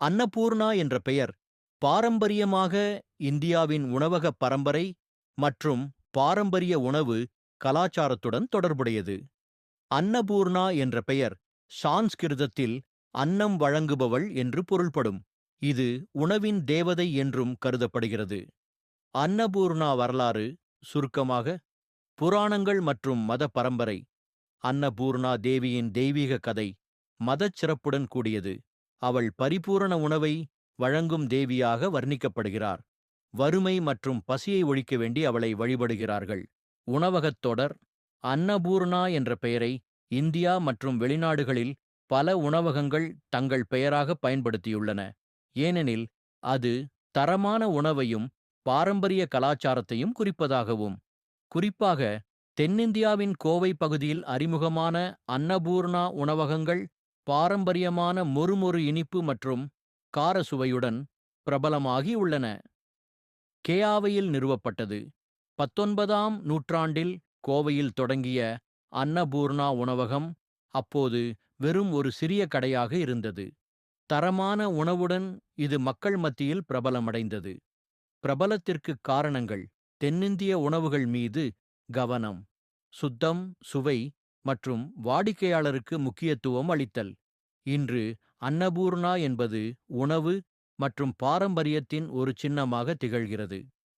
அன்னபூர்ணா என்ற பெயர் பாரம்பரியமாக இந்தியாவின் உணவக பரம்பரை மற்றும் பாரம்பரிய உணவு கலாச்சாரத்துடன் தொடர்புடையது. அன்னபூர்ணா என்ற பெயர் சான்ஸ்கிருதத்தில் அன்னம் வழங்குபவள் என்று பொருள்படும். இது உணவின் தேவதை என்றும் கருதப்படுகிறது. அன்னபூர்ணா வரலாறு சுருக்கமாக புராணங்கள் மற்றும் மத பரம்பரை. அன்னபூர்ணா தேவியின் தெய்வீக கதை மதச் சிறப்புடன் கூடியது. அவள் பரிபூரண உணவை வழங்கும் தேவியாக வர்ணிக்கப்படுகிறார். வறுமை மற்றும் பசியை ஒழிக்க வேண்டி அவளை வழிபடுகிறார்கள். உணவகத் தொடர் அன்னபூர்ணா என்ற பெயரை இந்தியா மற்றும் வெளிநாடுகளில் பல உணவகங்கள் தங்கள் பெயராக பயன்படுத்தியுள்ளன. ஏனெனில் அது தரமான உணவையும் பாரம்பரிய கலாச்சாரத்தையும் குறிப்பதாகவும் குறிப்பாக தென்னிந்தியாவின் கோவை பகுதியில் அறிமுகமான அன்னபூர்ணா உணவகங்கள் பாரம்பரியமான மொறுமொறு இனிப்பு மற்றும் கார சுவையுடன் பிரபலமாகி உள்ளன. கேயாவையில் நிறுவப்பட்டது. பத்தொன்பதாம் நூற்றாண்டில் கோவையில் தொடங்கிய அன்னபூர்ணா உணவகம் அப்போது வெறும் ஒரு சிறிய கடையாக இருந்தது. தரமான உணவுடன் இது மக்கள் மத்தியில் பிரபலமடைந்தது. பிரபலத்திற்குக் காரணங்கள் தென்னிந்திய உணவுகள் மீது கவனம் சுத்தம் சுவை மற்றும் வாடிக்கையாளருக்கு முக்கியத்துவம் அளித்தல். இன்று அன்னபூர்ணா என்பது உணவு மற்றும் பாரம்பரியத்தின் ஒரு சின்னமாக திகழ்கிறது.